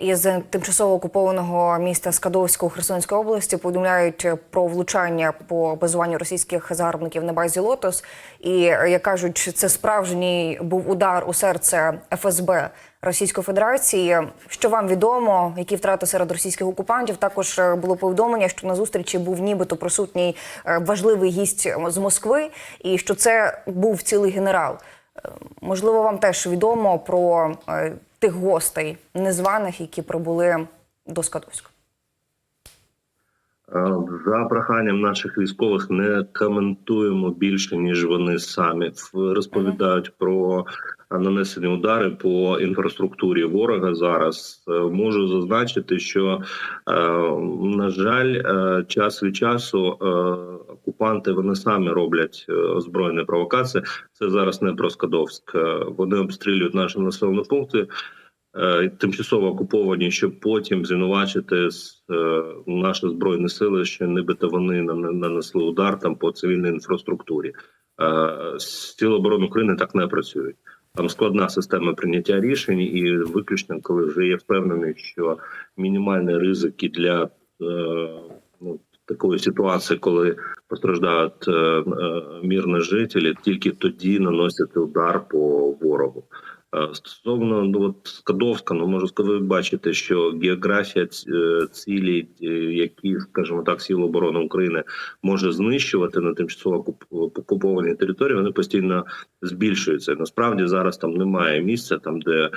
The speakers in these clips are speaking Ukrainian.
Із тимчасово окупованого міста Скадовського Херсонської області повідомляють про влучання по базуванню російських загарбників на базі Лотос. І як кажуть, це справжній був удар у серце ФСБ Російської Федерації. Що вам відомо, які втрати серед російських окупантів? Також е, було повідомлення, що на зустрічі був нібито присутній е, важливий гість з Москви, і що це був цілий генерал. Е, Можливо, вам теж відомо про е, тих гостей незваних, які прибули до Скадовська. Е, За проханням наших військових не коментуємо більше ніж вони самі розповідають про нанесені удари по інфраструктурі ворога. Зараз Е, можу зазначити, що е, на жаль, час від часу окупанти вони самі роблять озброєні провокації. Це зараз не про Скадовськ. Вони обстрілюють наші населені пункти тимчасово окуповані, щоб потім звинувачити е, наші збройні сили, що нібито вони нан- нанесли удар там по цивільній інфраструктурі. Е, Сили оборони України так не працюють. Там складна система прийняття рішень, і виключно, коли вже є впевнений, що мінімальні ризики для е, ну, такої ситуації, коли постраждають е, е, мирні жителі, тільки тоді наносять удар по ворогу. Е, Стосовно ну, от Скадовська, ну можу сказати, бачите, що географія е, цілі, е, які, скажімо так, Сили оборони України може знищувати на тимчасово окуп- окупованій території, вони постійно збільшуються. Насправді зараз там немає місця, там де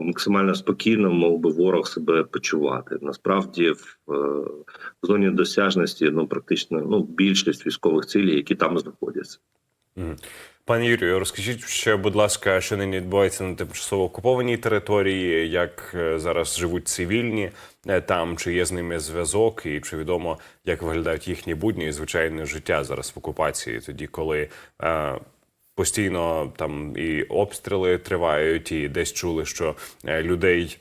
максимально спокійно мов би ворог себе почувати. Насправді в, в зоні досяжності ну практично ну більшість військових цілей, які там знаходяться. Пане Юрію, розкажіть ще, будь ласка, що нині відбувається на тимчасово окупованій території, як е, зараз живуть цивільні е, там, чи є з ними зв'язок, і чи відомо, як виглядають їхні будні і звичайне життя зараз в окупації, тоді коли е, постійно там і обстріли тривають, і десь чули, що е, людей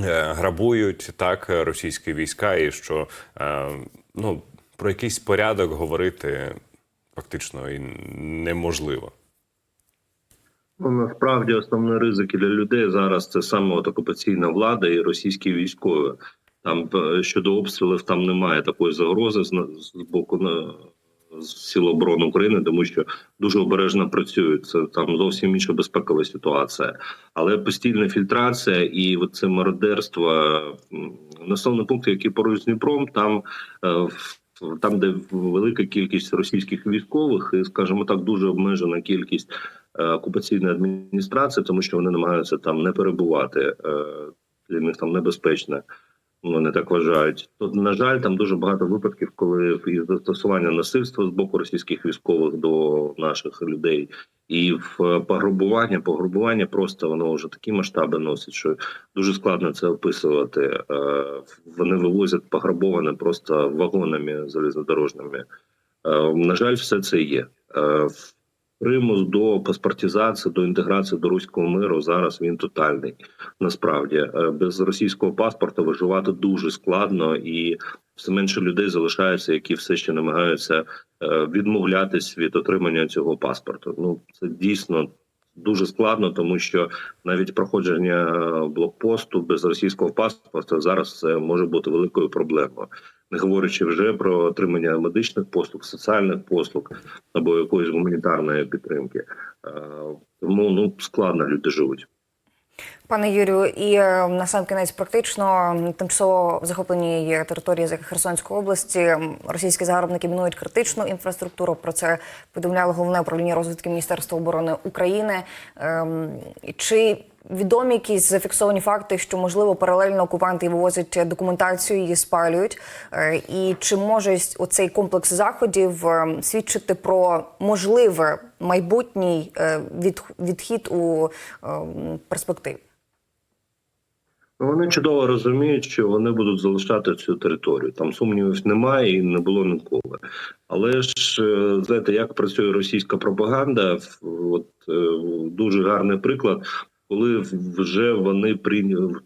е, грабують так російські війська, і що е, ну про якийсь порядок говорити фактично і неможливо. Ну насправді основні ризики для людей зараз це саме от окупаційна влада і російські військові. Там е, щодо обстрілів там немає такої загрози з, з боку на з Сил оборони України, тому що дуже обережно працюють. Це там зовсім інша безпекова ситуація. Але постійна фільтрація і це мародерство м, населені пункти, які поруч з Дніпром, там е, в- там, де велика кількість російських військових, і скажімо так, дуже обмежена кількість е, окупаційної адміністрації, тому що вони намагаються там не перебувати. е, Для них там небезпечно. Вони так вважають. То на жаль, там дуже багато випадків, коли і застосування насильства з боку російських військових до наших людей, і в пограбування, пограбування просто воно вже такі масштаби носить, що дуже складно це описувати. Е, Вони вивозять пограбоване просто вагонами залізнодорожними. Е, На жаль, все це є. Примус до паспортизації, до інтеграції до руського миру зараз він тотальний. Насправді Е, без російського паспорта виживати дуже складно, і все менше людей залишаються, які все ще намагаються е, відмовлятись від отримання цього паспорту. Ну це дійсно дуже складно, тому що навіть проходження е, блокпосту без російського паспорта зараз це може бути великою проблемою. Не говорячи вже про отримання медичних послуг, соціальних послуг або якоїсь гуманітарної підтримки. Е, Тому ну складно люди живуть. Пане Юрію, і е, на сам кінець практично тимчасово в захопленій території Херсонської області російські загарбники мінують критичну інфраструктуру. Про це повідомляло головне управління розвідки Міністерства оборони України. Ем, Чи відомі якісь зафіксовані факти, що можливо паралельно окупанти вивозять документацію, її спалюють? Е, І чи може оцей комплекс заходів е, свідчити про можливе майбутній е, відхід у перспективі? Ну, Вони чудово розуміють, що вони будуть залишати цю територію. Там сумнівів немає і не було ніколи. Але ж знаєте, як працює російська пропаганда, от дуже гарний приклад. Коли вже вони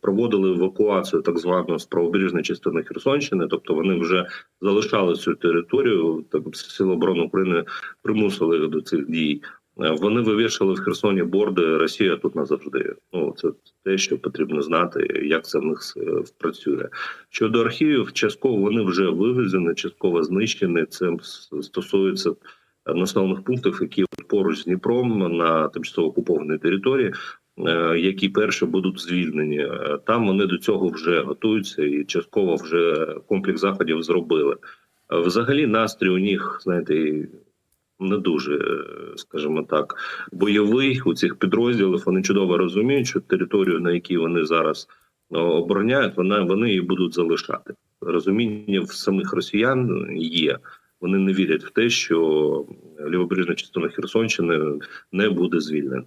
проводили евакуацію так звану з правобережної частини Херсонщини, тобто вони вже залишали цю територію, там сили оборони України примусили їх до цих дій. Е, Вони вивішали в Херсоні борди Росія тут назавжди. Ну це те, що потрібно знати, як це в них е, працює. Щодо архівів, частково вони вже вивезені, частково знищені. Це стосується населених пунктів, які поруч з Дніпром на тимчасово окупованій території, е, які перші будуть звільнені. Е, Там вони до цього вже готуються, і частково вже комплекс заходів зробили. Е, Взагалі, настрій у них, знаєте, не дуже, е, скажімо так, бойовий у цих підрозділів. Вони чудово розуміють, що територію, на якій вони зараз е, обороняють, вона вони її будуть залишати. Розуміння в самих росіян є. Вони не вірять в те, що лівобережна частина Херсонщини не буде звільнена.